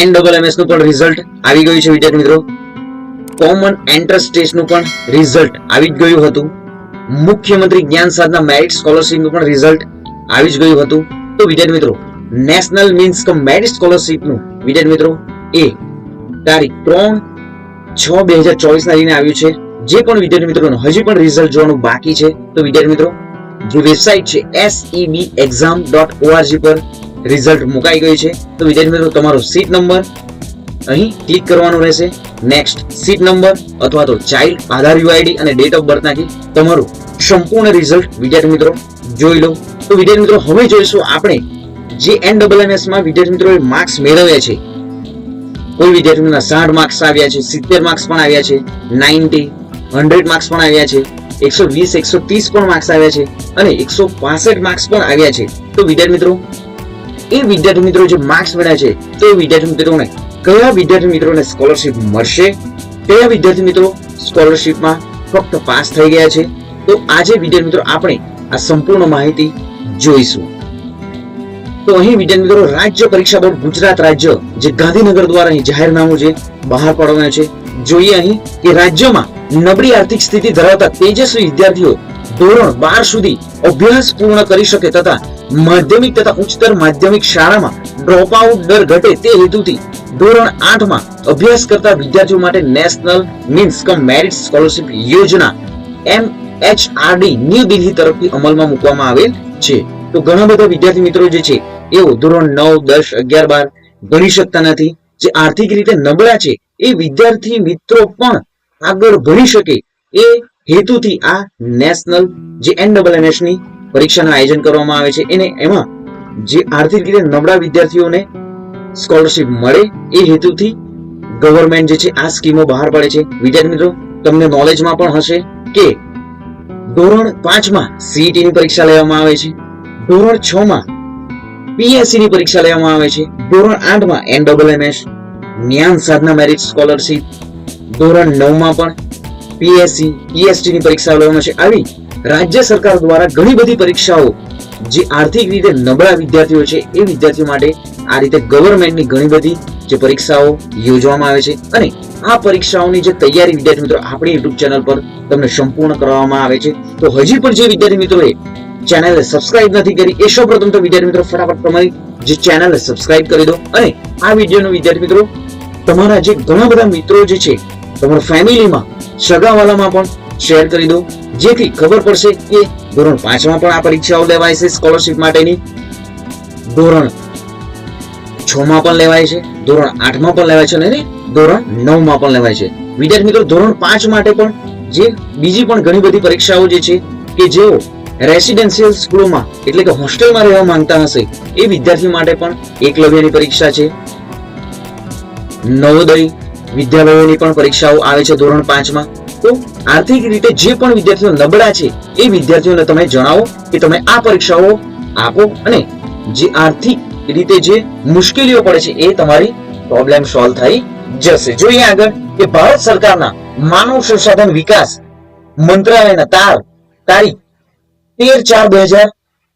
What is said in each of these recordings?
એનનું પણ રિઝલ્ટ આવી ગયું છે, વિદ્યાર્થી મિત્રો. કોમન એન્ટ્રન્સ ટેસ્ટનું પણ રિઝલ્ટ આવી જ ગયું હતું. મુખ્યમંત્રી જ્ઞાન સાધના મેરિટ સ્કોલરશીપનું પણ રિઝલ્ટ આવી જ ગયું હતું. તો વિદ્યાર્થી મિત્રો નેશનલ મીન્સ કમ મેરિટ સ્કોલરશીપનું, વિદ્યાર્થી મિત્રો, એ તારીખ ત્રણ છ બે હજાર ચોવીસ ના લઈને આવ્યું છે. જે પણ વિદ્યાર્થી મિત્રોનું, હજી પણ રિઝલ્ટ જોવાનું બાકી છે. તો વિદ્યાર્થી મિત્રો, જે વેબસાઇટ છે એસઈબી એક્ઝામ ડોટ ઓઆરજી પર રિઝલ્ટ મુકાઈ ગયું છે. તો વિદ્યાર્થી મિત્રો, તમારો સીટ નંબર અહીં ક્લિક કરવાનો રહેશે. નેક્સ્ટ સીટ નંબર અથવા તો ચાઇલ્ડ આધાર યુઆઈડી અને ડેટ ઓફ બર્થ નાખી તમારું સંપૂર્ણ રિઝલ્ટ વિદ્યાર્થી મિત્રો જોઈ લો. તો વિદ્યાર્થી મિત્રો, હવે જોઈશું આપણે જે એન ડબલમાં વિદ્યાર્થી મિત્રોએ માર્ક્સ મેળવ્યા છે. કોઈ વિદ્યાર્થીઓના સાઠ માર્ક્સ આવ્યા છે, સિત્તેર માર્ક્સ પણ આવ્યા છે, નાઇન્ટી, હંડ્રેડ માર્ક્સ પણ આવ્યા છે, એકસો વીસ, એકસો ત્રીસ પણ માર્ક્સ આવ્યા છે અને એકસો પાસઠ માર્ક્સ પણ આવ્યા છે. તો વિદ્યાર્થી મિત્રો એ વિદ્યાર્થી મિત્રો જે માર્ક્સ મળ્યા છે, તો એ વિદ્યાર્થી મિત્રોને કયા વિદ્યાર્થી મિત્રોને સ્કોલરશિપ મળશે? કયા વિદ્યાર્થી મિત્રો સ્કોલરશિપમાં ફક્ત પાસ થઈ ગયા છે? તો આજે વિદ્યાર્થી મિત્રો આપણે આ સંપૂર્ણ માહિતી જોઈશું. તો અહીં વિદ્યાર્થી મિત્રો રાજ્ય પરીક્ષા બોર્ડ ગુજરાત રાજ્ય, જે ગાંધીનગર દ્વારા અહીં જાહેરનામું જે બહાર પાડવાના છે. જોઈએ અહીં કે રાજ્યમાં નબળી આર્થિક સ્થિતિ ધરાવતા તેજસ્વી વિદ્યાર્થીઓ ધોરણ બાર સુધી અભ્યાસ પૂર્ણ કરી શકે તથા માધ્યમિક તથા ઉચ્ચતર માધ્યમિક શાળામાં ડ્રોપ આઉટ દર ઘટે તે હેતુથી ધોરણ આઠમાં અભ્યાસ કરતા વિદ્યાર્થીઓ માટે national means cum merit scholarship યોજના એમ એચઆરડી ન્યૂ દિલ્હી તરફથી અમલમાં મૂકવામાં આવેલ છે. તો ઘણા બધા વિદ્યાર્થી મિત્રો જે છે, એઓ ધોરણ નવ, દસ, અગિયાર, બાર ભણી શકતા નથી. જે આર્થિક રીતે નબળા છે, એ વિદ્યાર્થી મિત્રો પણ આગળ ભણી શકે એ હેતુથી આ નેશનલ જે એનડબલએનએસની પરીક્ષાનું આયોજન કરવામાં આવે છે, એને એમાં જે આર્થિક રીતે નબળા વિદ્યાર્થીઓને સ્કોલરશિપ મળે એ હેતુથી ગવર્મેન્ટ જે છે, આ સ્કીમો બહાર પાડે છે. વિદ્યાર્થી મિત્રો, તમને નોલેજમાં પણ હશે કે ધોરણ પાંચમાં સીઈટી ની પરીક્ષા લેવામાં આવે છે, ધોરણ છ માં પીએસસી ની પરીક્ષા લેવામાં આવે છે, ધોરણ આઠમાં એનડબલએમએસ જ્ઞાન સાધના મેરિટ સ્કોલરશિપ ધોરણ નવમાં પણ પીએસસી પીએસટી ની પરીક્ષા લેવામાં છે. આવી રાજ્ય સરકાર દ્વારા ઘણી બધી પરીક્ષાઓ જે આર્થિક રીતે નબળા વિદ્યાર્થીઓ છે, એ વિદ્યાર્થીઓ માટે આ રીતે ગવર્મેન્ટની ઘણી બધી જે પરીક્ષાઓ યોજવામાં આવે છે. અને આ પરીક્ષાઓની જે તૈયારી વિદ્યાર્થી મિત્રો, આપણી યુટ્યુબ ચેનલ પર તમને સંપૂર્ણ કરવામાં આવે છે. તો હજી પણ જે વિદ્યાર્થી મિત્રોએ ચેનલને સબસ્ક્રાઇબ નથી કરી, એ સૌપ્રથમ તો વિદ્યાર્થી મિત્રો ફટાફટ તમારી જે ચેનલને સબસ્ક્રાઇબ કરી દો. અને આ વિડીયોનો વિદ્યાર્થી મિત્રો, તમારા જે ઘણા બધા મિત્રો જે છે, તમારા ફેમિલીમાં સગાવાલામાં પણ શેર કરી દો જેથી ખબર પડશે કે ધોરણ પાંચમાં પણ આ પરીક્ષાઓ લેવાય છે સ્કોલરશિપ માટેની. ધોરણ છમાં પણ લેવાય છે, ધોરણ આઠમાં પણ લેવાય છે અને ધોરણ નવમાં પણ લેવાય છે. વિદ્યાર્થી મિત્રો, ધોરણ પાંચ માટે પણ જે બીજી પણ ઘણી બધી પરીક્ષાઓ જે છે કે જેઓ રેસિડેન્શિયલ સ્કૂલોમાં એટલે કે હોસ્ટેલમાં રહેવા માંગતા હશે, એ વિદ્યાર્થી માટે પણ એકલવ્યની પરીક્ષા છે. નવોદય વિદ્યાલયોની પણ પરીક્ષાઓ આવે છે ધોરણ પાંચમાં. તો આર્થિક રીતે જે પણ વિદ્યાર્થીઓ નબળા છે, એ વિદ્યાર્થીઓને તમે જણાવો કે તમે આ પરીક્ષાઓ આપો અને જે આર્થિક રીતે જે મુશ્કેલીઓ પડે છે, એ તમારી પ્રોબ્લેમ સોલ્વ થઈ જશે. જોઈએ આગળ કે ભારત સરકારના માનવ સંસાધન વિકાસ મંત્રાલયના તાર, તારીખ તેર ચાર બે હજાર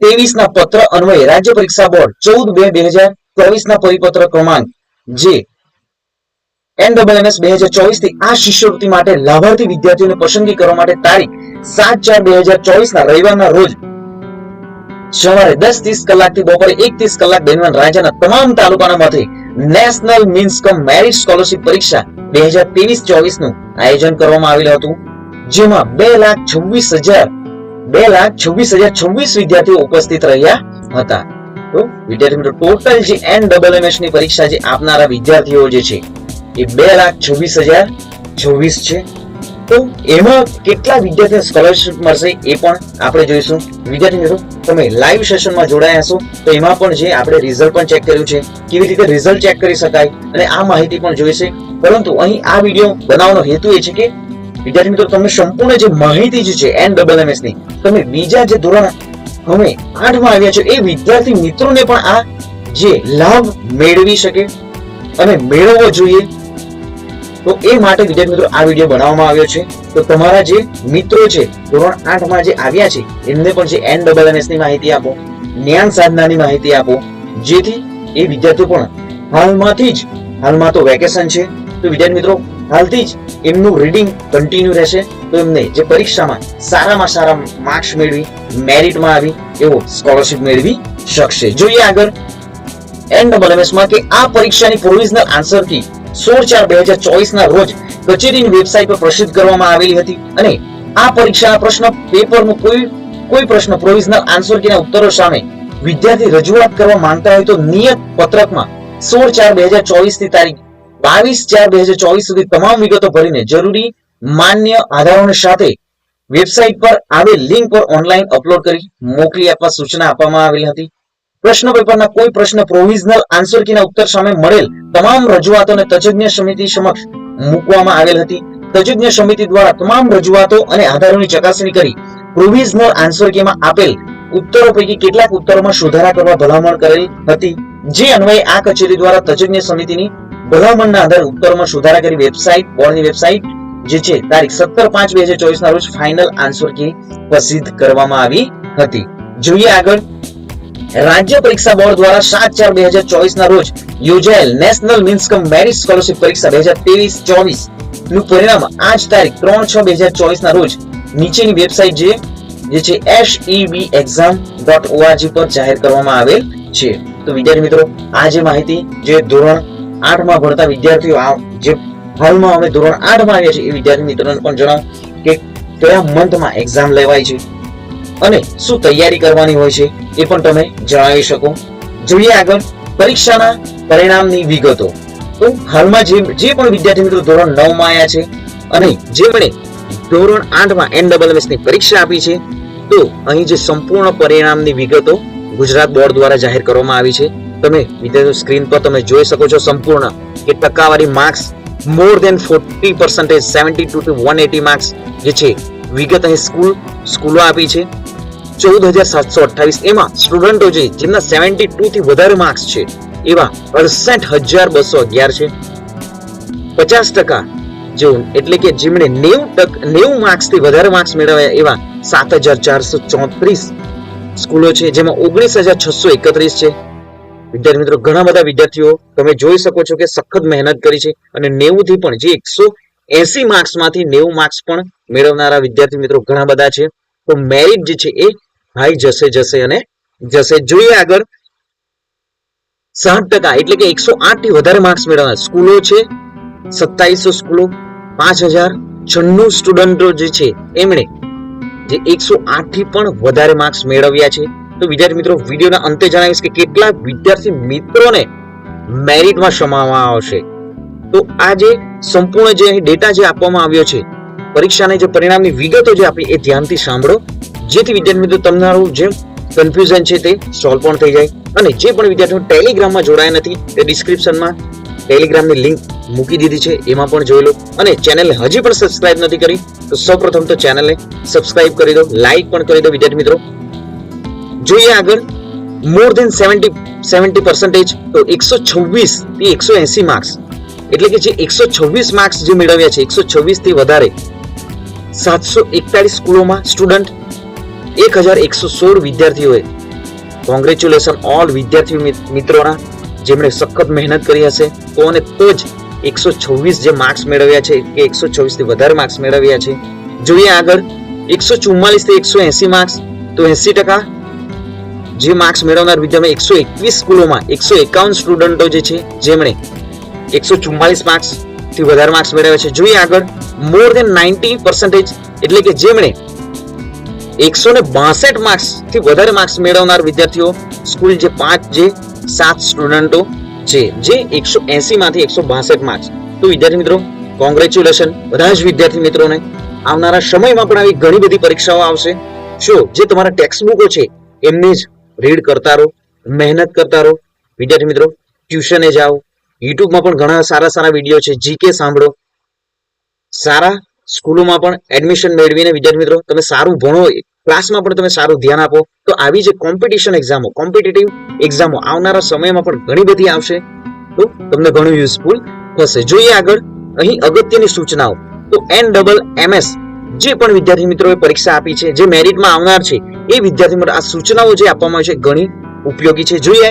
ત્રેવીસ ના પત્ર અન્વયે રાજ્ય પરીક્ષા બોર્ડ ચૌદ બે બે હજાર ચોવીસ ના પરિપત્ર ક્રમાંક જે એનડબલએમએસ બે હજાર ચોવીસથી આ શિષ્યવૃત્તિ માટે લાભાર્થી વિદ્યાર્થીઓની પસંદગી કરવા માટે તારીખ સાત ચાર બે હજાર ચોવીસ ના રવિવારના રોજ સવારે દસ ત્રીસ કલાકથી બપોરે એક ત્રીસ કલાક દરમિયાન રાજ્યના તમામ તાલુકાના મથે national means cum merit scholarship પરીક્ષા બે હજાર ત્રેવીસ ચોવીસનું આયોજન કરવામાં આવેલું હતું, જેમાં બે લાખ છવ્વીસ હજાર, બે લાખ છવ્વીસ હજાર છવ્વીસ વિદ્યાર્થીઓ ઉપસ્થિત રહ્યા હતા. તો વિદ્યાર્થી મિત્રો ટોટલ જે એન ડબલની પરીક્ષા જે આપનારા વિદ્યાર્થીઓ જે છે એ બે લાખ છવ્વીસ હજાર છવ્વીસ છે. તો એમાં કેટલા વિદ્યાર્થીઓ સ્કોલરશિપ મળશે એ પણ આપણે જોઈશું. વિદ્યાર્થી મિત્રો, તમે લાઈવ સેશનમાં જોડાયા હશો, તો એમાં પણ જે આપણે રિઝલ્ટ પણ ચેક કર્યું છે, કેવી રીતે રિઝલ્ટ ચેક કરી શકાય, અને આ માહિતી પણ જોઈશે. પરંતુ અહીં આ વીડિયો બનાવવાનો હેતુ એ છે કે, વિદ્યાર્થી મિત્રો તમને સંપૂર્ણ જે માહિતી જે છે એન ડબલ એમ ની, તમે બીજા જે ધોરણ હવે આઠમાં આવ્યા છો, એ વિદ્યાર્થી મિત્રોને પણ આ જે લાભ મેળવી શકે અને મેળવવો જોઈએ. તો એ માટે વિદ્યાર્થી મિત્રો, આ વીડિયો બનાવવામાં આવ્યો છે. તો તમારા જે મિત્રો છે, ધોરણ આઠમાં જે આવ્યા છે, એમને પણ જે એન ડબલની માહિતી આપો, જ્ઞાન સાધનાની માહિતી આપો, જેથી એ વિદ્યાર્થીઓ પણ હાલમાંથી જ, હાલમાં તો વેકેશન છે. તો વિદ્યાર્થી મિત્રો, હાલથી જ એમનું રીડિંગ કન્ટિન્યુ રહેશે. તો એમને જે પરીક્ષામાં સારામાં સારા માર્ક્સ મેળવી મેરિટમાં આવી, એવો સ્કોલરશિપ મેળવી શકશે. જોઈએ આગળ એન એનડબલએમએસમાં કે આ પરીક્ષાની પ્રોવિઝનલ આન્સર કી સોળ ચાર બે હજાર ચોવીસ ના રોજ કચેરીની વેબસાઇટ પર પ્રસિદ્ધ કરવામાં આવેલી હતી અને આ પરીક્ષાના પ્રશ્ન પેપરનું કોઈ કોઈ પ્રશ્ન પ્રોવિઝનલ આન્સર કે ઉત્તરો સામે વિદ્યાર્થી રજૂઆત કરવા માંગતા હોય તો નિયત પત્રકમાં સોળ ચાર બે હજાર ચોવીસની તારીખ, બાવીસ ચાર બે હજાર ચોવીસ સુધી તમામ વિગતો ભરીને જરૂરી માન્ય આધારોની સાથે વેબસાઇટ પર આવેલ લિંક પર ઓનલાઈન અપલોડ કરી મોકલી આપવા સૂચના આપવામાં આવેલી હતી. પ્રશ્ન પેપરના કોઈ પ્રશ્ન પ્રોવિઝનલ આન્સર કીના ઉત્તર સામે મળેલ તમામ રજૂઆતોને તજજ્ઞ સમિતિ સમક્ષ મૂકવામાં આવેલ હતી. તજજ્ઞ સમિતિ દ્વારા તમામ રજૂઆતો અને આધારોની ચકાસણી કરી પ્રોવિઝનલ આન્સર કીમાં આપેલ ઉત્તરો પૈકી કેટલાક ઉત્તરોમાં સુધારા કરવા ભલામણ કરેલ હતી. જે અન્વયે આ કચેરી દ્વારા તજજ્ઞ સમિતિની ભલામણના આધારે ઉત્તરોમાં સુધારા કરી વેબસાઇટ, બોર્ડની વેબસાઇટ, જે છે તારીખ સત્તર પાંચ બે હજાર ચોવીસ ના રોજ ફાઇનલ આન્સર કી પ્રસિદ્ધ કરવામાં આવી હતી. જોઈએ આગળ રાજ્ય પરીક્ષા બોર્ડ દ્વારા સાત ચાર બે હજાર ચોવીસ ના રોજ યોજાયેલ national means cum merit scholarship પરીક્ષા બે હજાર ત્રેવીસ ચોવીસનું પરિણામ આજ તારીખ ત્રણ છ બે હજાર ચોવીસ ના રોજ નીચેની વેબસાઇટ જે જે છે S B exam dot ORG પર જાહેર કરવામાં આવેલ છે. તો વિદ્યાર્થી મિત્રો, આ જે માહિતી, જે ધોરણ આઠમાં ભણતા વિદ્યાર્થીઓ આ, જે હાલમાં અમે ધોરણ આઠમાં આવ્યા છે એ વિદ્યાર્થી મિત્રોને પણ જણાવ કે કયા મંથમાં એક્ઝામ લેવાય છે. અને શું તૈયારી કરવાની હોય છે એ પણ તમે જણાવી શકો. જોઈએ આગળ પરીક્ષાના પરિણામની વિગતો. તો હાલમાં જે જે પણ વિદ્યાર્થી મિત્રો ધોરણ નવમાં આવ્યા છે અને જેમણે ધોરણ આઠમાં ડબલની પરીક્ષા આપી છે, તો અહીં જે સંપૂર્ણ પરિણામની વિગતો ગુજરાત બોર્ડ દ્વારા જાહેર કરવામાં આવી છે. તમે વિદ્યાર્થીઓ, સ્ક્રીન પર તમે જોઈ શકો છો સંપૂર્ણ કે ટકાવારી marks more than forty percentage seventy two two one eighty marks જે છે, વિગત અહીં સ્કૂલ સ્કૂલો આપી છે. ચૌદ હજાર સાતસો અઠ્ઠાવીસ એમાં સ્ટુડન્ટો છે જેમના સેવન્ટી ટુ થી વધારે માર્ક્સ છે, એવા અડસઠ હજાર બસો અગિયાર છે. પચાસ ટકા જો એટલે કે જેમણે નેવું ટક, નેવું માર્ક્સથી વધારે માર્ક્સ મેળવ્યા એવા સાત હજાર ચારસો ચોત્રીસ સ્કૂલો છે, જેમાં ઓગણીસ હજાર છસો એકત્રીસ છે. વિદ્યાર્થી મિત્રો, ઘણા બધા વિદ્યાર્થીઓ તમે જોઈ શકો છો કે સખત મહેનત કરી છે અને નેવું થી પણ જે એકસો એસી માર્ક્સમાંથી નેવું માર્ક્સ પણ મેળવનારા વિદ્યાર્થી મિત્રો ઘણા બધા છે. તો મેરિટ જે છે એ હાઈ જશે જશે અને જશે. જોઈએ આગળ. સાઠ ટકા એટલે કે એકસો આઠથી વધારે માર્ક્સ મેળવનાર સ્કૂલો છે. સત્તાવીસો સ્કૂલો, પાંચ હજાર છન્નું સ્ટુડન્ટો જે છે એમણે જે એકસો આઠથી પણ વધારે માર્ક્સ મેળવ્યા છે. તો વિદ્યાર્થી મિત્રો, વિડીયોના અંતે જણાવીશ કે કેટલા વિદ્યાર્થી મિત્રોને મેરિટમાં સમાવવામાં આવશે. તો આ જે સંપૂર્ણ જે અહીં ડેટા જે આપવામાં આવ્યો છે પરીક્ષાના જે પરિણામની વિગતો જે આપી એ ધ્યાનથી સાંભળો. જેથી વિદ્યાર્થી મિત્રો તમારું જે કન્ફ્યુઝન છે તે સોલ્વ પણ થઈ જાય. અને જે પણ વિદ્યાર્થીઓ ટેલિગ્રામમાં જોડાયા નથી, તે ડિસ્ક્રિપ્શનમાં ટેલિગ્રામની લિંક મૂકી દીધી છે, એમાં પણ જોઈ લો. અને ચેનલને હજી પણ સબસ્ક્રાઇબ નથી કરી, તો સૌપ્રથમ તો ચેનલને સબસ્ક્રાઇબ કરી દો લાઈક પણ કરી દો વિદ્યાર્થી મિત્રો. જોઈએ આગળ more than seventy seventy percentage તો એકસો છવ્વીસથી એકસો એસી માર્ક્સ એટલે કે જે એકસો છવ્વીસ માર્ક્સ જે મેળવ્યા છે, એકસો છવ્વીસથી વધારે સાતસો એકતાલીસ સ્કૂલોમાં સ્ટુડન્ટ એક હજાર એકસો સોળ વિદ્યાર્થીઓએ કોંગ્રેચ્યુલેશન ઓલ વિદ્યાર્થી મિત્રોના જેમણે સખત મહેનત કરી હશે અને તો જ એકસો છવ્વીસ જે માર્ક્સ મેળવ્યા છે, કે એકસો છવ્વીસથી વધારે માર્ક્સ મેળવ્યા છે. જોઈએ આગળ, એકસો ચુમ્માલીસથી એકસો એંસી માર્ક્સ તો એંસી ટકા જે માર્ક્સ મેળવનાર વિદ્યાર્થી એકસો એકવીસ સ્કૂલોમાં એકસો એકાવન સ્ટુડન્ટો જે છે, જેમણે એકસો ચુમ્માલીસ માર્ક્સથી વધારે માર્ક્સ મેળવ્યા છે. જોઈએ આગળ મોર દેન નાઇન્ટી પર્સન્ટેજ એટલે કે જેમણે એકસો ને બાસઠ માર્ક્સથી વધારે માર્ક્સ મેળવનાર વિદ્યાર્થીઓ સ્કૂલ જે પાંચ જે સાત સ્ટુડન્ટો છે, જે એકસો એસી માંથી એકસો બાસઠ માર્ક્સ તો વિદ્યાર્થી મિત્રો કોંગ્રેચ્યુલેશન બધા જ વિદ્યાર્થી મિત્રોને, આવનારા સમયમાં પણ આવી ઘણી બધી પરીક્ષાઓ આવશે. શું? જે તમારા ટેક્સ્ટ બુકો છે, એમને જ રીડ કરતા રહો, મહેનત કરતા રહો. વિદ્યાર્થી મિત્રો ટ્યુશને જાઓ. યુટ્યુબમાં પણ ઘણા સારા સારા વીડિયો છે જીકે સાંભળો. સારા સ્કૂલોમાં પણ એડમિશન મેળવીને, વિદ્યાર્થી મિત્રો, તમે સારું ભણો ક્લાસમાં પણ તમે સારું ધ્યાન આપો, તો આવી જે કોમ્પિટિશન એક્ઝામો કોમ્પિટિટિવ એક્ઝામો આવનારા સમયમાં પણ ઘણી બધી આવશે. તો તમને ઘણું યુઝફુલ થશે. જોઈએ આગળ અહીં અગત્યની સૂચનાઓ. તો એન ડબલ એમએસ જે પણ વિદ્યાર્થી મિત્રોએ પરીક્ષા આપી છે, જે મેરિટમાં આવનાર છે, એ વિદ્યાર્થી મિત્રો, આ સૂચનાઓ જે આપવામાં આવી છે, ઘણી ઉપયોગી છે. જોઈએ,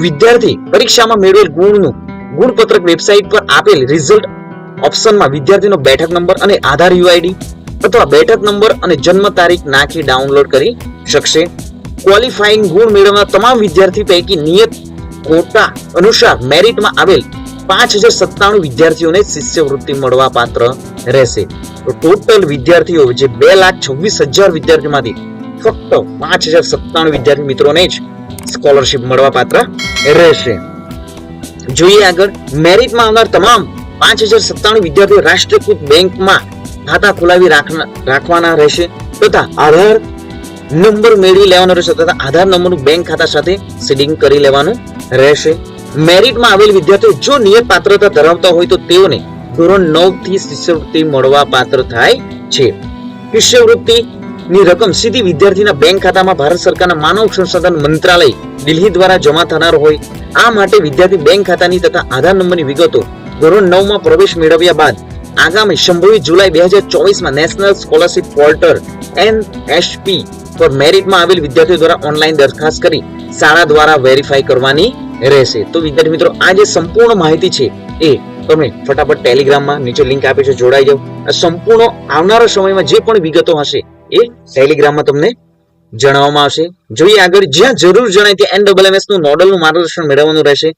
વિદ્યાર્થી પરીક્ષામાં મેળવેલ ગુણનું ગુણપત્રક વેબસાઇટ પર આપેલ રિઝલ્ટ ઓપ્શનમાં વિદ્યાર્થીનો બેઠક નંબર અને આધાર યુઆઈડી અથવા બેઠક નંબર અને જન્મ તારીખ નાખી ડાઉનલોડ કરી શકશે. ક્વોલિફાઈંગ ગુણ મેળવનાર તમામ વિદ્યાર્થી પૈકી નિયત કોટા અનુસાર મેરિટમાં આવેલ પાંચ હજાર સત્તાણું વિદ્યાર્થીઓને શિષ્યવૃત્તિ મળવા પાત્ર રહેશે. તો ટોટલ વિદ્યાર્થીઓ જે બે લાખ છવ્વીસ હજાર વિદ્યાર્થીમાંથી ફક્ત પાંચ હજાર સત્તાણું વિદ્યાર્થી મિત્રોને જ સ્કોલરશિપ મળવા પાત્ર રહેશે. જોઈએ આગળ મેરિટમાં આવનાર તમામ પાંચ હજાર સત્તાણું વિદ્યાર્થીઓ રાષ્ટ્રીયકૃત બેંકમાં ખાતા ખોલાવી રાખવાના રહેશે તથા આધાર નંબર મેળવી લેવાનો રહેશે તથા આધાર નંબરનું બેંક ખાતા સાથે સીડિંગ કરી લેવાનું રહેશે. મેરિટમાં આવેલ વિદ્યાર્થીઓ જો નિયત પાત્રતા ધરાવતા હોય તો તેઓને ધોરણ નવથી શિષ્યવૃત્તિ મળવા પાત્ર થાય છે. શિષ્યવૃત્તિ ની રકમ સીધી વિદ્યાર્થીના બેંક ખાતામાં ભારત સરકારના માનવ સંસાધન મંત્રાલય દિલ્હી દ્વારા જમા થનાર હોય. આ માટે વિદ્યાર્થી બેંક ખાતાની તથા આધાર નંબરની વિગતો ધોરણ નવમાં પ્રવેશ મેળવ્યા બાદ આગામી શંભવી જુલાઈ બે હજાર ચોવીસમાં નેશનલ સ્કોલરશિપ પોર્ટલ એનએસપી પર મેરિટમાં આવેલ વિદ્યાર્થીઓ દ્વારા ઓનલાઈન દરખાસ્ત કરી શાળા દ્વારા વેરીફાઈ કરવાની રહેશે. તો વિદ્યાર્થી મિત્રો, આ જે સંપૂર્ણ માહિતી છે એ તમે ફટાફટ ટેલિગ્રામમાં નીચે લિંક આપી છે, જોડાઈ જાઓ. સંપૂર્ણ આવનારા સમયમાં જે પણ વિગતો હશે એ ટેલિગ્રામમાં તમને જણાવવામાં આવશે. જોઈએ આગળ, જ્યાં જરૂર જણાય ત્યાં એનડબલએમએસનું નોડલનું માર્ગદર્શન મેળવવાનું રહેશે.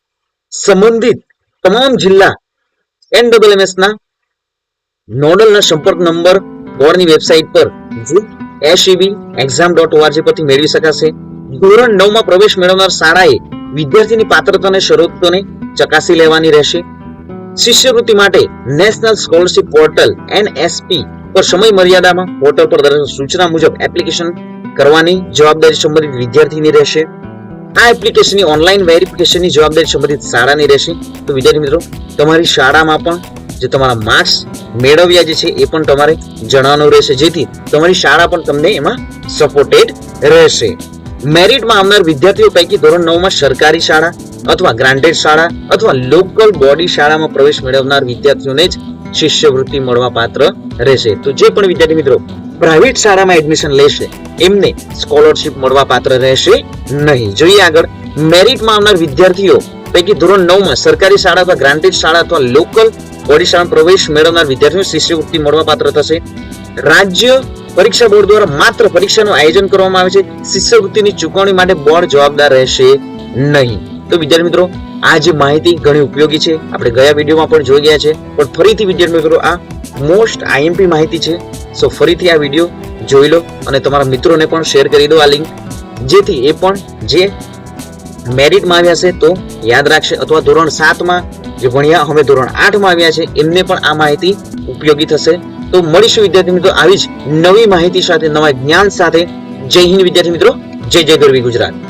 સંબંધિત તમામ જિલ્લા એનડબલએમએસ ના નોડલના સંપર્ક નંબર બોર્ડની વેબસાઇટ પર એસઈબી એક્ઝામ ડોટ ઓઆરજી પરથી મેળવી શકાશે. ધોરણ નવમાં પ્રવેશ મેળવનાર શાળાએ વિદ્યાર્થીની પાત્રતા અને શરતોને ચકાસી લેવાની રહેશે. શિષ્યવૃત્તિ માટે નેશનલ સ્કોલરશિપ પોર્ટલ એનએસપી પર સમય મર્યાદામાં પોર્ટલ પર સૂચના મુજબ એપ્લિકેશન કરવાની જવાબદારી સંબંધિત વિદ્યાર્થીની રહેશે. આ એપ્લિકેશનની ઓનલાઈન વેરિફિકેશનની જવાબદારી સંબંધિત શાળાની રહેશે. તો વિદ્યાર્થી મિત્રો, તમારી શાળામાં પણ જે તમારા માર્ક્સ મેળવ્યા જે છે એ પણ તમારે જણાવવાનું રહેશે. જેથી તમારી શાળા પણ તમને એમાં સપોર્ટેડ રહેશે. મેરિટમાં આવનાર વિદ્યાર્થીઓ પૈકી ધોરણ નવમાં સરકારી શાળા અથવા ગ્રાન્ટેડ શાળા અથવા લોકલ બોડી શાળામાં પ્રવેશ મેળવનાર વિદ્યાર્થીઓને જ શિષ્યવૃત્તિ મળવા પાત્ર રહેશે. તો જે પણ વિદ્યાર્થી મિત્રો પ્રાઇવેટ શાળામાં એડમિશન લેશે એમને સ્કોલરશિપ મળવા પાત્ર રહેશે નહીં. જોઈએ આગળ મેરિટમાં આવનાર વિદ્યાર્થીઓ પૈકી ધોરણ નવમાં સરકારી શાળા અથવા ગ્રાન્ટેડ શાળા અથવા લોકલ બોડી શાળા પ્રવેશ મેળવનાર વિદ્યાર્થીઓ શિષ્યવૃત્તિ મળવા પાત્ર થશે. રાજ્ય પરીક્ષા બોર્ડ દ્વારા માત્ર પરીક્ષાનું આયોજન કરવામાં આવે છે. શિષ્યવૃત્તિની ચૂકવણી માટે બોર્ડ જવાબદાર રહેશે નહીં. તો વિદ્યાર્થી મિત્રો, આ જે માહિતી ઘણી ઉપયોગી છે. આપણે ગયા વિડીયોમાં પણ જોઈ ગયા છે. પણ ફરીથી વિદ્યાર્થી મિત્રો, આ મોસ્ટ આઈએમપી માહિતી છે. સો ફરીથી આ વીડિયો જોઈ લો અને તમારા મિત્રોને પણ શેર કરી દો આ લિંક જેથી એ પણ જે મેરિટમાં આવ્યા છે તો યાદ રાખશે. અથવા ધોરણ સાતમાં જે ભણ્યા, હવે ધોરણ આઠમાં આવ્યા છે, એમને પણ આ માહિતી ઉપયોગી થશે. તો મળીશું વિદ્યાર્થી મિત્રો આવી જ નવી માહિતી સાથે, નવા જ્ઞાન સાથે. જય હિન્દ વિદ્યાર્થી મિત્રો. જય જય ગરવી ગુજરાત.